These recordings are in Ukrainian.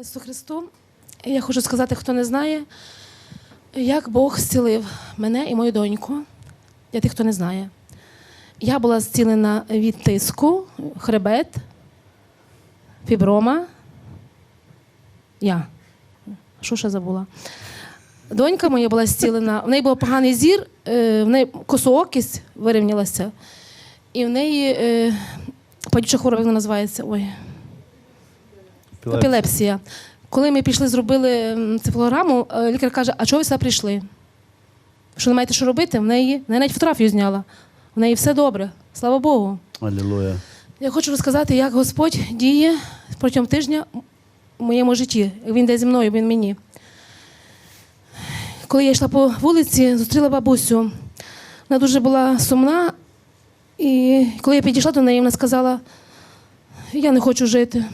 Ісусу Христу. Я хочу сказати, хто не знає, як Бог зцілив мене і мою доньку. Для тих, хто не знає. Я була зцілена від тиску, хребет, фіброма. Я. Що ще забула? Донька моя була зцілена, в неї був поганий зір, е, в неї косоокість вирівнялася, і в неї е, падюча хвороба, називається. Ой. Епілепсія. Коли ми пішли, зробили цифлограму, е, лікар каже, а чого ви сюди прийшли? Що не маєте що робити? В неї, вона навіть фотографію зняла. В неї все добре. Слава Богу. Алілуя. Я хочу розказати, як Господь діє протягом тижня в моєму житті. Він йде зі мною, він мені. Коли я йшла по вулиці, зустріла бабусю. Вона дуже була сумна. І коли я підійшла до неї, вона сказала: я не хочу жити.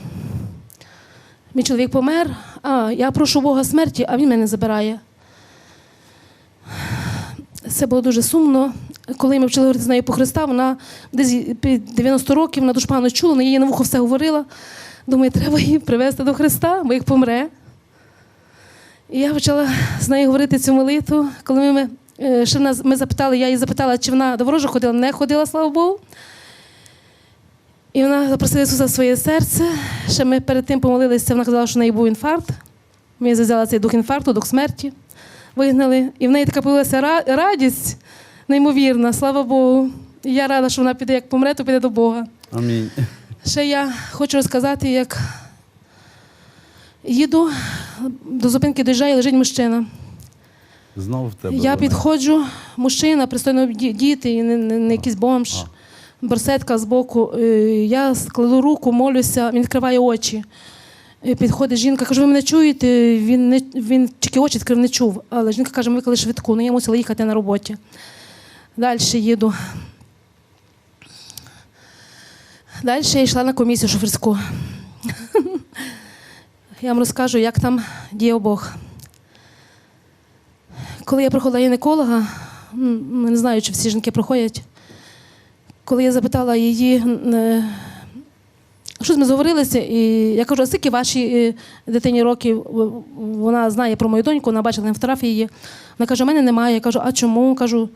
Мій чоловік помер, а я прошу Бога смерті, а він мене забирає. Це було дуже сумно. Коли ми почали говорити з нею по Христа, вона десь під 90 років, вона дуже погано чула, але їй на вухо все говорила. Думаю, треба її привезти до Христа, бо як помре. І я почала з нею говорити цю молитву. Коли ми, е, ще ми запитали, я її запитала, чи вона до ворожа ходила, не ходила, слава Богу. І вона запросила Ісуса в своє серце. Ще ми перед тим помолилися, вона казала, що в неї був інфаркт. Ми взяли цей дух інфаркту, дух смерті, вигнали. І в неї така появилася радість неймовірна, слава Богу. І я рада, що вона піде, як помре, то піде до Бога. Амінь. Ще я хочу розказати, як їду до зупинки доїжджає, лежить мужчина. Знов в тебе. Я вона. підходжу, мужчина, пристойно діти, не, не, не якийсь бомж, А. барсетка збоку. Е, Я складу руку, молюся, він відкриває очі. Е, Підходить жінка, каже, ви мене чуєте? Він, не, він тільки очі відкрив, не чув. Але жінка каже, ми викликали швидку, ну я мусила їхати на роботі. Далі їду. Далі я йшла на комісію шоферську. Я вам розкажу, як там діяв Бог. Коли я проходила гінеколога, не знаю, чи всі жінки проходять. Коли я запитала її, е, що ми зговорилися, і я кажу, а скільки вашій е, дитині років вона знає про мою доньку, вона бачила на фотографії її. Вона каже, у мене немає. Я кажу, а чому? Кажу,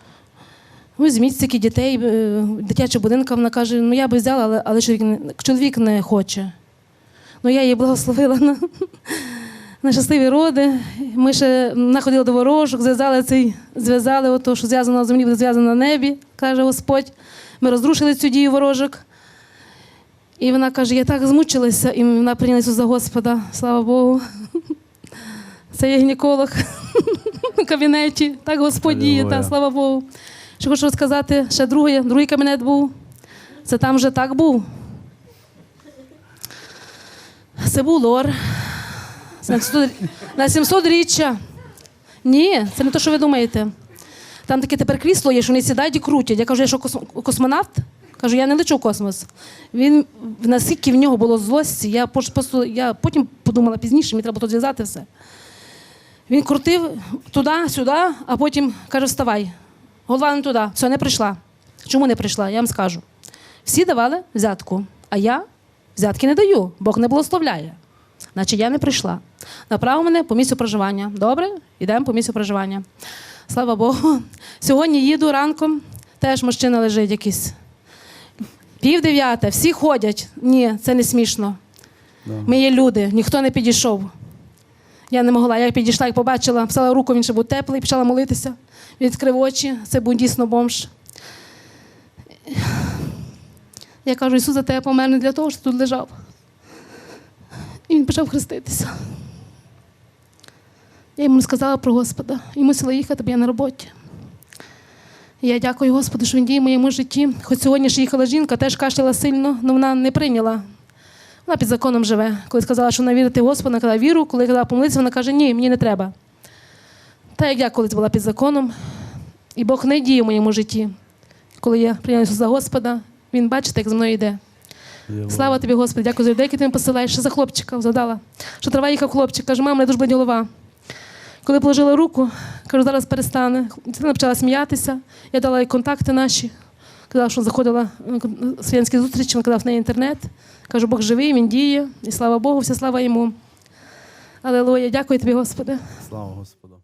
ну, візьміть стільки дітей, е, дитяча будинка. Вона каже, ну я би взяла, але, але чоловік, не, чоловік не хоче. Ну я її благословила на, на щасливі роди. Ми ще находили до ворожок, зв'язали цей, зв'язали ото, що зв'язано на землі, буде зв'язано на небі, каже Господь. Ми розрушили цю дію ворожок. І вона каже: я так змучилася, і вона прийняла Ісуса Господа, слава Богу. Це є гінеколог в кабінеті. Так Господь діє, та, слава Богу. Що хочу розказати, ще другий, другий кабінет був. Це там вже так був. Це був лор. На 700 На 700 річчя. Ні, це не те, що ви думаєте. Там таке тепер крісло є, що вони сідають і крутять. Я кажу, я що космонавт? Кажу, я не лечу в космос. Він наскільки в нього було злості, я просто я потім подумала пізніше, мені треба було зв'язати все. Він крутив туди, сюди, а потім каже: вставай. Голова не туди, все, не прийшла. Чому не прийшла? Я вам скажу. Всі давали взятку, а я взятки не даю, Бог не благословляє. Значить, я не прийшла. Направив мене по місцю проживання. Добре, йдемо по місцю проживання. Слава Богу. Сьогодні їду ранком, теж мужчина лежить якийсь. Пів дев'яте, всі ходять. Ні, це не смішно. Ми є люди, ніхто не підійшов. Я не могла. Я підійшла і побачила, писала руку, він ще був теплий, почала молитися. Він відкрив очі, це був дійсно бомж. Я кажу, Ісус, за тебе помер не для того, що тут лежав. І він почав хреститися. Я йому сказала про Господа і мусила їхати, бо я на роботі. Я дякую Господу, що він діє в моєму житті. Хоч сьогодні ж їхала жінка, теж кашляла сильно, але вона не прийняла. Вона під законом живе. Коли сказала, що вона вірити в Господа, вона казала віру, коли казала помолитися, вона каже, ні, мені не треба. Та як я колись була під законом, і Бог не діє в моєму житті. Коли я прийняла Ісуса Господа, Він бачите, як за мною йде. Слава тобі, Господи, дякую за людей, які ти мені посилаєш. Ще за хлопчика згадала. Що трава їхав хлопчик, каже, мама, мене дуже болить голова. Коли положила руку, кажу, зараз перестане. Дитина почала сміятися. Я дала їй контакти наші. Казала, що заходила на свянські зустрічі, він казав в неї інтернет. Кажу, Бог живий, він діє, і слава Богу, вся слава йому. Алілуя. Дякую тобі, Господи. Слава Господу.